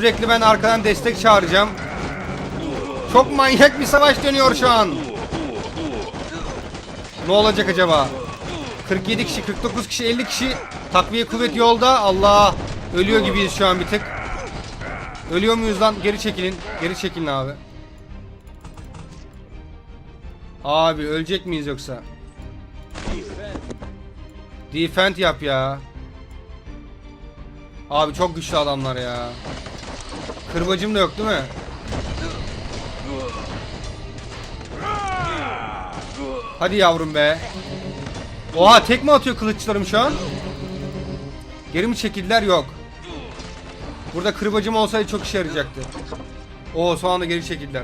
sürekli ben arkadan destek çağıracağım. Çok manyak bir savaş dönüyor şu an. Ne olacak acaba? 47 kişi, 49 kişi, 50 kişi takviye kuvvet yolda. Allah! Ölüyor gibiyiz şu an bir tık. Ölüyor muyuz lan? Geri çekilin. Geri çekilin abi. Abi ölecek miyiz yoksa? Defend yap ya. Abi çok güçlü adamlar ya. Kırbacım da yok değil mi? Hadi yavrum be. Oha tek mi atıyor kılıçlarım şu an? Geri mi çekildiler? Yok. Burada kırbacım olsaydı çok işe yarayacaktı. Oo son anda geri çekildiler.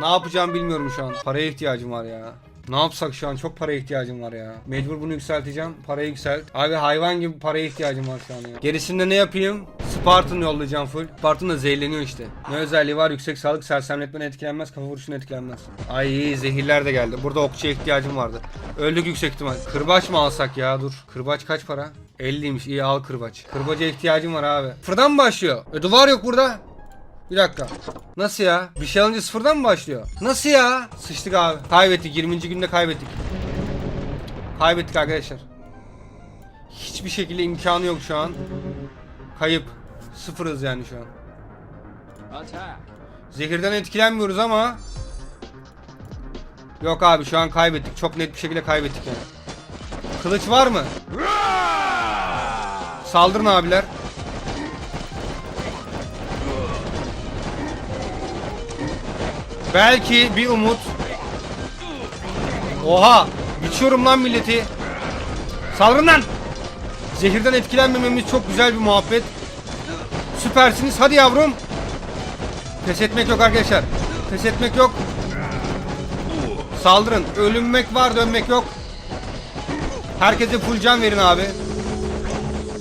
Ne yapacağım bilmiyorum şu an. Paraya ihtiyacım var ya. Ne yapsak şu an? Çok paraya ihtiyacım var ya. Mecbur bunu yükselteceğim. Parayı yükselt. Abi hayvan gibi paraya ihtiyacım var şu an ya. Gerisinde ne yapayım? Spartan yollayacağım full. Spartan da zehirleniyor işte. Ne özelliği var? Yüksek sağlık, sersemletmeden etkilenmez, kafa vuruşuna etkilenmez. Ay zehirler de geldi. Burada okçuya ihtiyacım vardı. Öldük yüksek ihtimal. Kırbaç mı alsak ya? Dur. Kırbaç kaç para? 50'ymiş. İyi al kırbaç. Kırbaca ihtiyacım var abi. Sıfırdan mı başlıyor? E duvar yok burada. Bir dakika. Nasıl ya? Bir şey alınca sıfırdan mı başlıyor? Nasıl ya? Sıçtık abi. Kaybettik. 20. günde kaybettik. Kaybettik arkadaşlar. Hiçbir şekilde imkanı yok şu an. Kayıp. Sıfırız yani şu an. Zehirden etkilenmiyoruz ama Yok abi şu an kaybettik. Çok net bir şekilde kaybettik yani. Kılıç var mı? Saldırın abiler. Belki bir umut. Oha! Biçiyorum lan milleti. Saldırın lan! Zehirden etkilenmememiz çok güzel bir muhabbet. Süpersiniz. Hadi yavrum. Pes etmek yok arkadaşlar. Pes etmek yok. Saldırın. Ölünmek var dönmek yok. Herkese full can verin abi.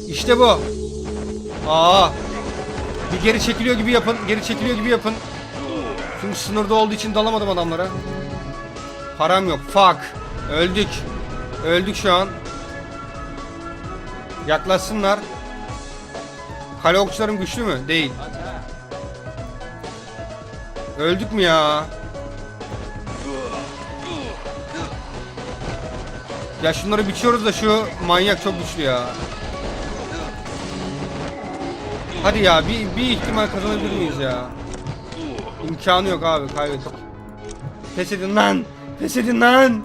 İşte bu. Aa. Bir geri çekiliyor gibi yapın. Geri çekiliyor gibi yapın. Çünkü sınırda olduğu için dalamadım adamlara. Param yok. Fuck. Öldük. Öldük şu an. Yaklaşsınlar. Kale okçularım güçlü mü? Değil. Öldük mü ya? Ya şunları biçiyoruz da şu manyak çok güçlü ya. Hadi ya bir, bir ihtimal kazanabilir miyiz ya? İmkanı yok abi kaybettik. Pes edin lan. Pes edin lan.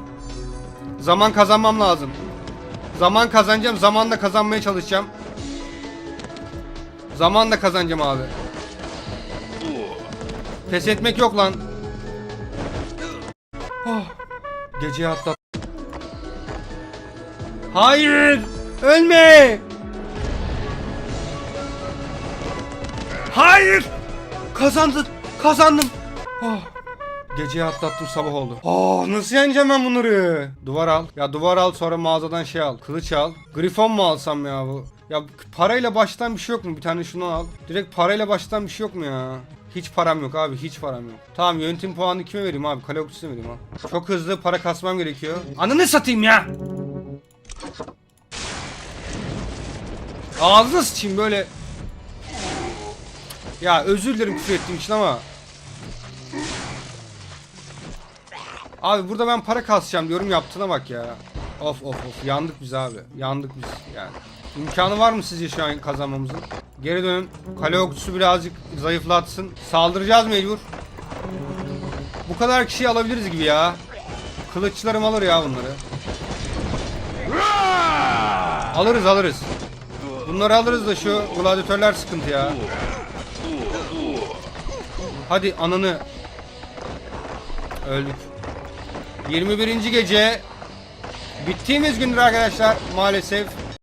Zaman kazanmam lazım. Zaman kazanacağım. Zamanla kazanmaya çalışacağım. Zamanla kazanacağım abi. Pes etmek yok lan. Oh, geceyi atlat. Hayır! Ölme! Hayır! Kazandım! Kazandım! Oh, geceyi atlattım sabah oldu. Oh, nasıl yeneceğim ben bunları? Duvar al. Ya duvar al sonra mağazadan şey al. Kılıç al. Grifon mu alsam ya bu? Ya parayla baştan bir şey yok mu? Bir tane şunu al. Direkt parayla baştan bir şey yok mu ya? Hiç param yok abi hiç param yok. Tamam yönetim puanını kime vereyim abi? Kale okçusuna vereyim abi. Çok hızlı para kasmam gerekiyor. Ananı satayım ya! Ağzına sıçayım böyle. Ya özür dilerim küfür ettiğim için ama. Abi burada ben para kasacağım diyorum yaptığına bak ya. Of of of yandık biz abi. Yandık biz yani. İmkanı var mı sizce şu an kazanmamızın? Geri dönün. Kale okçusu birazcık zayıflatsın. Saldıracağız mecbur. Bu kadar kişiyi alabiliriz gibi ya. Kılıçlarım alır ya bunları. Alırız alırız. Bunları alırız da şu gladyatörler sıkıntı ya. Hadi ananı. Öldük. 21. gece bittiğimiz gündür arkadaşlar maalesef.